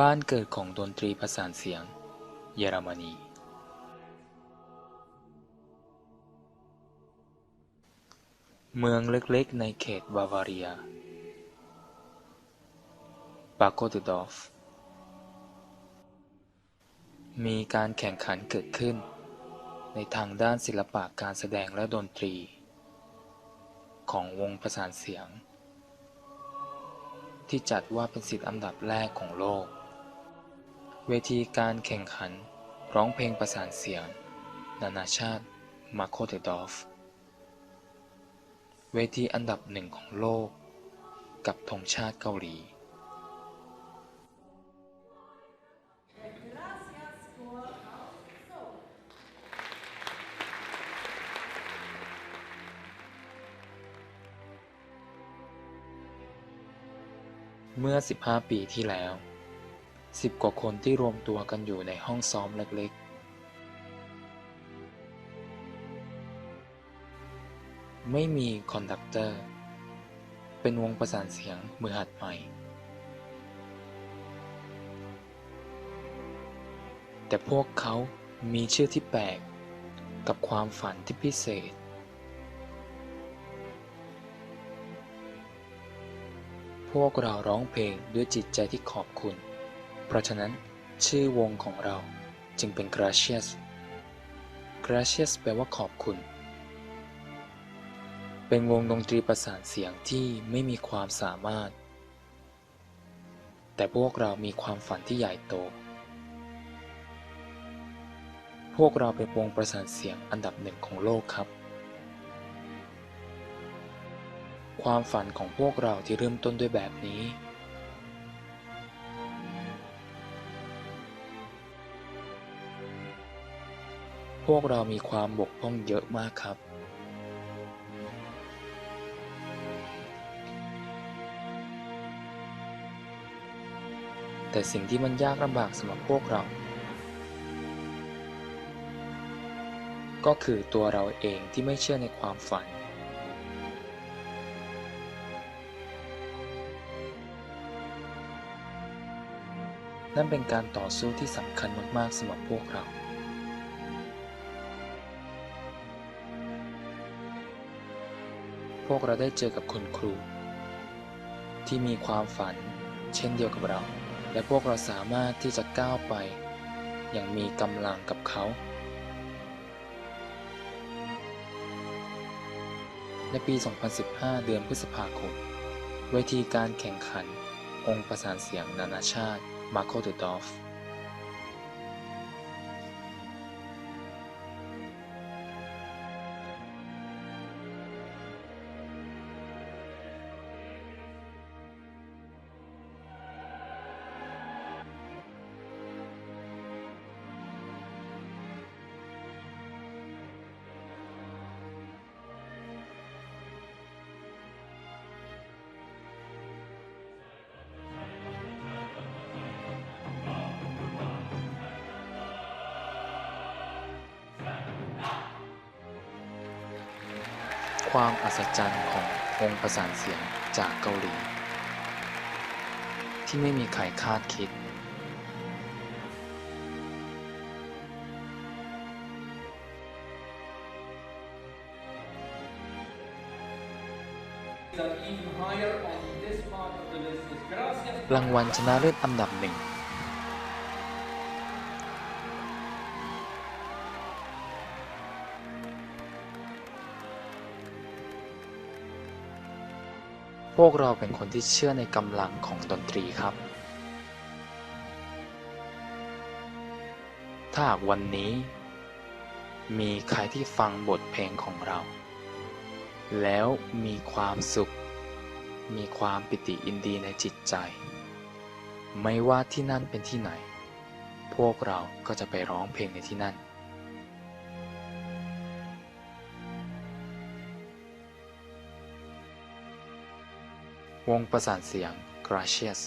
บ้านเกิดของดนตรีประสานเสียง เยอรมนี เมืองเล็กๆ ในเขตบาวาเรียบาโกเดดอฟ มีการแข่งขันเกิดขึ้น ในทางด้านศิลปะการแสดงและดนตรี ของวงประสานเสียงที่จัดว่าเป็นสิทธิ์อันดับแรกของโลก เวทีการแข่งขัน ร้องเพลงประสานเสียง นานาชาติ มาโคเตดอฟ เวทีอันดับหนึ่งของโลก กับธงชาติเกาหลี เมื่อ 15 ปีที่แล้ว สิบกว่าคนที่รวมตัวกันอยู่ในห้องซ้อมเล็กๆ ไม่มีคอนดักเตอร์ เป็นวงประสานเสียงมือหัดใหม่ แต่พวกเขามีชื่อที่แปลก กับความฝันที่พิเศษ พวกเราร้องเพลงด้วยจิตใจที่ขอบคุณ ราะฉะนั้น ชื่อวงของเราจึงเป็น Gracias Gracias แปลว่าขอบคุณ เป็นวงดนตรีประสานเสียงที่ไม่มีความสามารถ แต่พวกเรามีความฝันที่ใหญ่โต พวกเราเป็นวงประสานเสียงอันดับหนึ่งของโลกครับ ความฝันของพวกเราที่เริ่มต้นด้วยแบบนี้ พวกเรามีความบกพร่องเยอะมากครับแต่สิ่งที่มันยากลำบากสำหรับพวกเรา ก็คือตัวเราเองที่ไม่เชื่อในความฝัน นั่นเป็นการต่อสู้ที่สำคัญมาก ๆสำหรับพวกเรา พวกเราได้เจอกับคุณครู ที่มีความฝัน เช่นเดียวกับเรา และพวกเราสามารถที่จะก้าวไป อย่างมีกำลังกับเขา ในปี 2015 เดือนพฤษภาคม เวทีการแข่งขัน องค์ประสานเสียงนานาชาติมาโคเดดอฟ ความอัศจรรย์ขององค์ประสานเสียงจากเกาหลี ที่ไม่มีใครคาดคิด that even higher on this part of the list is Gracias. รางวัลชนะเลิศอันดับหนึ่ง พวกเราเป็นคนที่เชื่อในกำลังของดนตรีครับ ถ้าหากวันนี้ มีใครที่ฟังบทเพลงของเรา แล้วมีความสุข มีความปิติอินดีในจิตใจ ไม่ว่าที่นั่นเป็นที่ไหน พวกเราก็จะไปร้องเพลงในที่นั่น วงประสานเสียง Gracias